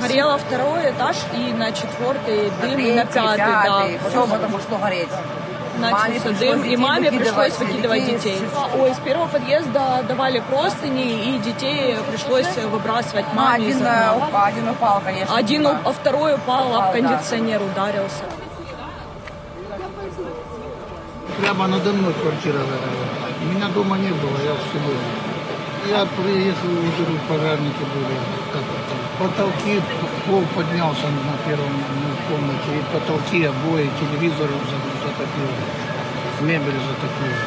Горело второй этаж и на четвертый На дым, и на третий, пятый, пятый. да. Потом это пошло гореть. Начался дым, и маме пришлось выкидывать детей детей. Ой, с первого подъезда давали простыни, и детей пришлось выбрасывать А, маме из один, э, упал, один упал, конечно. Один, да. а второй упал, Упал, об да. кондиционер ударился. Прямо надо мной квартира горела. Меня дома не было, я в село. Я приехал, уже пожарники были. Как потолки, пол поднялся на первом ну, комнате, и потолки, обои, телевизор затопило, мебель затопило.